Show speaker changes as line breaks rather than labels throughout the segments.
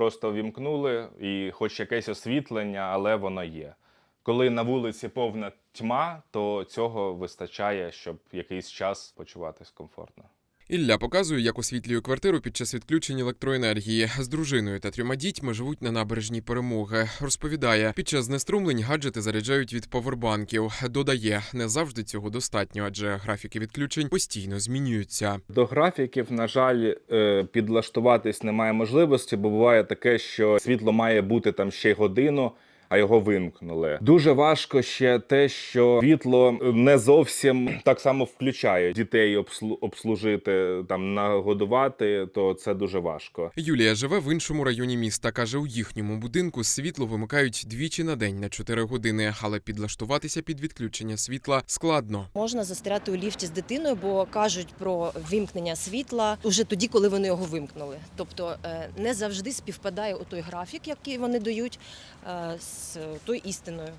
просто вімкнули і хоч якесь освітлення, але воно є. Коли на вулиці повна тьма, то цього вистачає, щоб якийсь час почуватись комфортно.
Ілля показує, як освітлює квартиру під час відключень електроенергії. З дружиною та трьома дітьми живуть на набережній перемоги. Розповідає, під час знеструмлень гаджети заряджають від повербанків. Додає, не завжди цього достатньо, адже графіки відключень постійно змінюються.
До графіків, на жаль, е, підлаштуватись немає можливості, бо буває таке, що світло має бути там ще годину. А його вимкнули. Дуже важко ще те, що світло не зовсім так само включає дітей обслу- обслужити, там нагодувати, то це дуже важко.
Юлія живе в іншому районі міста. каже, у їхньому будинку світло вимикають двічі на день на 4 години, але підлаштуватися під відключення світла складно.
Можна застряти у ліфті з дитиною, бо кажуть про вимкнення світла уже тоді, коли вони його вимкнули. Тобто е, не завжди співпадає у той графік, який вони дають, е, з тою істиною,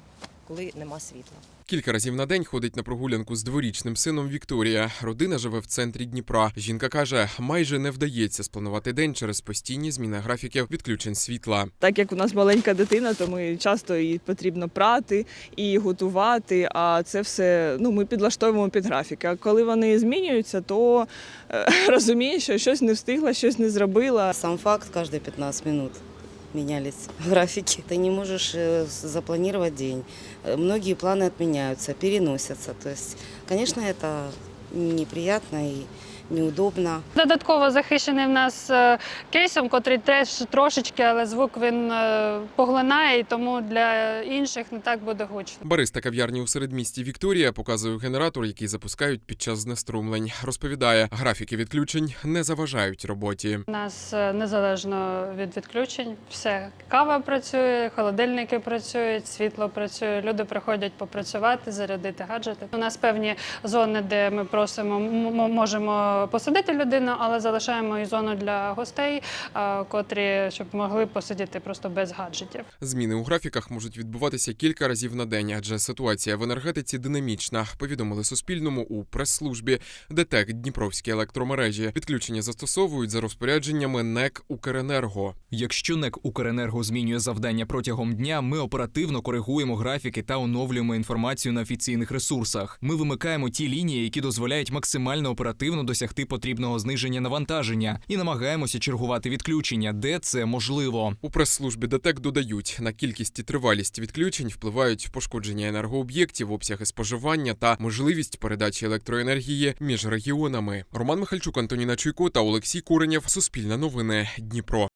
коли нема світла.
Кілька разів на день ходить на прогулянку з дворічним сином Вікторія. Родина живе в центрі Дніпра. Жінка каже, майже не вдається спланувати день через постійні зміни графіків відключень світла.
Так як у нас маленька дитина, то ми часто і потрібно прати і готувати. А це все ну ми підлаштовуємо під графіки. А коли вони змінюються, то е, розумієш, що щось не встигла, щось не зробила.
Сам факт, каждые 15 минут менялись графики. Ты не можешь э, с- запланировать день. Э, Многие планы отменяются, переносятся. То есть, конечно, это неприятно и неудобно.
Додатково захищений в нас е, кейсом, котрий теж трошечки, але звук він е, поглинає, і тому для інших не так буде гучно.
Бариста кав'ярні у середмісті Вікторія показує генератор, який запускають під час знеструмлень. Розповідає, графіки відключень не заважають роботі.
У нас е, незалежно від відключень все кава працює, холодильники працюють, світло працює. Люди приходять попрацювати, зарядити гаджети. У нас певні зони, де ми просимо, можемо посадити людину, але залишаємо і зону для гостей, е, котрі щоб могли посидіти просто без гаджетів.
Зміни у графіках можуть відбуватися кілька разів на день, адже ситуація в енергетиці динамічна. Повідомили Суспільному у прес-службі ДТЕК Дніпровські електромережі. Відключення застосовують за розпорядженнями НЕК Укренерго.
Якщо НЕК Укренерго змінює завдання протягом дня, ми оперативно коригуємо графіки та оновлюємо інформацію на офіційних ресурсах. Ми вимикаємо ті лінії, які дозволяють максимально оперативно досягти потрібного зниження навантаження, і намагаємося чергувати відключення, де це можливо.
У прес-службі ДТЕК додають, на кількість і тривалість відключень впливають пошкодження енергооб'єктів, обсяги споживання та можливість передачі електроенергії між регіонами. Роман Михальчук, Антоніна Чуйко та Олексій Куренєв. Суспільне новини. Дніпро.